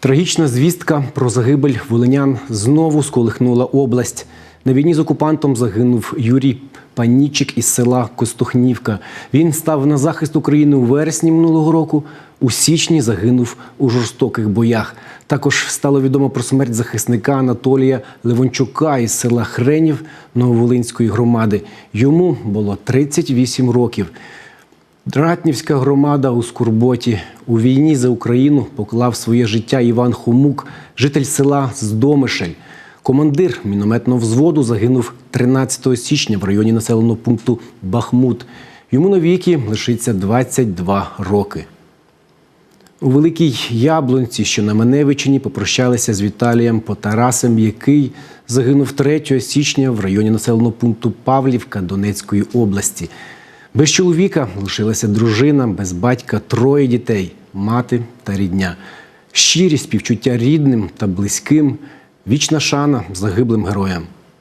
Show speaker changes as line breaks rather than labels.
Трагічна звістка про загибель волинян знову сколихнула область. На війні з окупантом загинув Юрій Панічик із села Костухнівка. Він став на захист України у вересні минулого року. У січні загинув у жорстоких боях. Також стало відомо про смерть захисника Анатолія Левончука із села Хренів Нововолинської громади. Йому було 38 років. Дратнівська громада у Скурботі. У війні за Україну поклав своє життя Іван Хомук, житель села Здомишель. Командир мінометного взводу загинув 13 січня в районі населеного пункту Бахмут. Йому навіки лишиться 22 роки. У Великій Яблунці, що на Маневичині, попрощалися з Віталієм Потарасем, який загинув 3 січня в районі населеного пункту Павлівка Донецької області. Без чоловіка лишилася дружина, без батька троє дітей, мати та рідня. Щирі співчуття рідним та близьким, вічна шана загиблим героям.